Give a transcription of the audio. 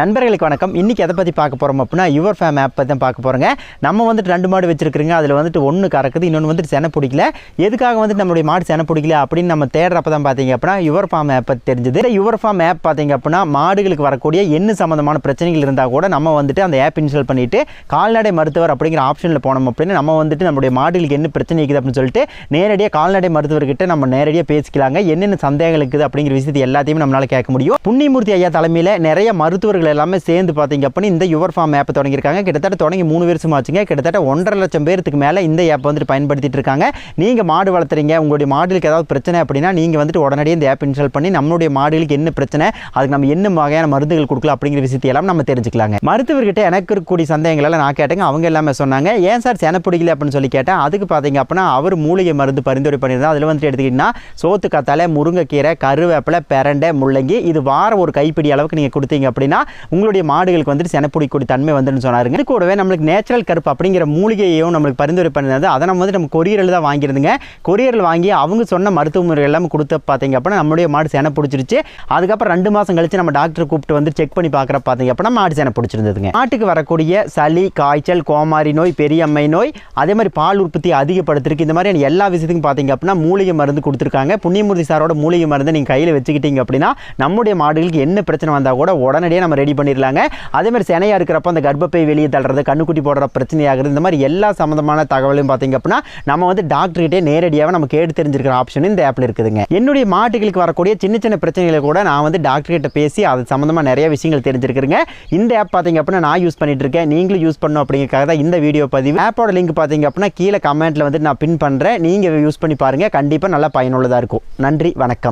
நண்பர்களுக்கு வணக்கம். இன்றைக்கி எதை பற்றி பார்க்க போகிறோம் அப்படின்னா யுவர் ஃபேம் ஆப் பற்றி தான் பார்க்க போகிறோங்க நம்ம வந்துட்டு ரெண்டு மாடு வச்சிருக்கிறோங்க. அதில் வந்துட்டு ஒன்று கறக்குது இன்னொன்று வந்துட்டு செனை பிடிக்கல. எதுக்காக வந்துட்டு நம்மளுடைய மாடு செனை பிடிக்கல அப்படின்னு நம்ம தேடுறப்ப தான் பார்த்தீங்க அப்படின்னா யுவர் ஃபார்ம் ஆப் பற்றி தெரிஞ்சது. யுவர் ஃபார்ம் ஆப் பார்த்தீங்க அப்படின்னா மாடுகளுக்கு வரக்கூடிய என்ன சம்மந்தமான பிரச்சனைகள் இருந்தால் கூட நம்ம வந்துட்டு அந்த ஆப் இன்ஸ்டால் பண்ணிவிட்டு கால்நடை மருத்துவர் அப்படிங்கிற ஆப்ஷனில் போனோம் அப்படின்னு நம்ம வந்துட்டு நம்மளுடைய மாடுகளுக்கு என்ன பிரச்சனை இருக்குது அப்படின்னு சொல்லிட்டு நேரடியாக கால்நடை மருத்துவர்கிட்ட நம்ம நேரடியாக பேசிக்கலாங்க. என்னென்ன சந்தேகங்கள் இருக்குது அப்படிங்கிற விஷயத்தை எல்லாத்தையுமே நம்மளால் கேட்க முடியும். புண்ணியமூர்த்தி ஐயா தலைமையில் நிறைய மருத்துவர்கள் எல்லாமே சேர்ந்து பார்த்தீங்க அப்படின்னா இந்த யுவர் ஃபார்ம் ஆப் தொடங்கியிருக்காங்க. கிட்டத்தட்ட தொடங்கி மூணு வருஷம் ஆச்சுங்க. கிட்டத்தட்ட ஒன்றரை லட்சம் பேருக்கு மேலே இந்த ஆப் வந்துட்டு பயன்படுத்திட்டு இருக்காங்க. நீங்கள் மாடு வளர்த்துறீங்க உங்களுடைய மாடுகளுக்கு ஏதாவது பிரச்சனை அப்படின்னா நீங்கள் வந்துட்டு உடனடியே இந்த ஆப் இன்ஸ்டால் பண்ணி நம்மளுடைய மாடுகளுக்கு என்ன பிரச்சனை அதுக்கு நம்ம என்ன வகையான மருந்துகள் கொடுக்கலாம் அப்படிங்கிற விஷயத்தை எல்லாம் நம்ம தெரிஞ்சுக்கலாங்க. மருத்துவர்கிட்ட எனக்கு இருக்கக்கூடிய சந்தேகங்கள் எல்லாம் நான் கேட்டேங்க. அவங்க எல்லாமே சொன்னாங்க ஏன் சார் சென பிடிக்கல? அப்படின்னு சொல்லி கேட்டேன். அதுக்கு பார்த்தீங்க அப்படின்னா அவர் மூலிகை மருந்து பரிந்துரை பண்ணியிருந்தா அதில் வந்துட்டு எடுத்துக்கிட்டிங்கன்னா சோத்து முருங்கைக்கீரை கருவேப்பிலை பெரண்டை முள்ளங்கி இது வாரம் ஒரு கைப்பிடி அளவுக்கு நீங்கள் கொடுத்தீங்க அப்படின்னா உங்களுடைய மாடுகளுக்கு வந்துட்டு செனை பிடிக்கக்கூடிய தன்மை வந்துன்னு சொன்னாருங்க. இது கூடவே நம்மளுக்கு நேச்சுரல் கருப்பு அப்படிங்கிற மூலிகையையும் நம்மளுக்கு பரிந்துரை பண்ணிருந்தது அதை நம்ம வந்து நம்ம கொரியரில் தான் வாங்கியிருந்துங்க. கொரியரில் வாங்கி அவங்க சொன்ன மருத்துவ முறை எல்லாமே கொடுத்த பார்த்தீங்க அப்படின்னா நம்மளுடைய மாடு செனை பிடிச்சிருச்சு. அதுக்கப்புறம் ரெண்டு மாதம் கழிச்சு நம்ம டாக்டர் கூப்பிட்டு வந்து செக் பண்ணி பார்க்குற பார்த்தீங்க அப்படின்னா மாடு செனை பிடிச்சிருந்ததுங்க. மாட்டுக்கு வரக்கூடிய சளி காய்ச்சல் கோமாரி நோய் பெரியம்மை நோய் அதே மாதிரி பால் உற்பத்தி அதிகப்படுத்திருக்கு. இந்த மாதிரியான எல்லா விஷயத்துக்கும் பார்த்தீங்க அப்படின்னா மூலிகை மருந்து கொடுத்துருக்காங்க. புண்ணியமூர்த்தி சாரோட மூலிகை மருந்து நீங்கள் கையில் வச்சுக்கிட்டீங்க அப்படின்னா நம்முடைய மாடுகளுக்கு என்ன பிரச்சனை வந்தால் கூட உடனடியே நம்ம ரெடி பண்ணிடலாங்க அதே மாதிரி சினையாக இருக்கிறப்ப அந்த கர்ப்பப்பை வெளியே தள்ளுறது கண்ணுக்குட்டி போடுற பிரச்சனையாகிறது இந்த மாதிரி எல்லா சம்மந்தமான தகவலையும் பார்த்தீங்க அப்படின்னா நம்ம வந்து டாக்டர்கிட்டே நேரடியாக நம்ம கேட்டு தெரிஞ்சிருக்கிற ஆப்ஷன் இந்த ஆப்பில் இருக்குதுங்க. என்னுடைய மாட்டுகளுக்கு வரக்கூடிய சின்ன சின்ன பிரச்சனைகளை கூட நான் வந்து டாக்டர்கிட்ட பேசி அது சம்மந்தமாக நிறைய விஷயங்கள் தெரிஞ்சிருக்கிறேங்க இந்த ஆப் பார்த்தீங்க அப்படின்னா நான் யூஸ் பண்ணிட்டு இருக்கேன். நீங்களும் யூஸ் பண்ணும் அப்படிங்கிறக்காக தான் இந்த வீடியோ பதிவு. ஆப்போட லிங்க் பார்த்தீங்க அப்படின்னா கீழே கமெண்ட்டில் வந்து நான் பின் பண்ணுறேன் நீங்கள் யூஸ் பண்ணி பாருங்கள் கண்டிப்பாக நல்லா பயனுள்ளதாக இருக்கும். நன்றி வணக்கம்.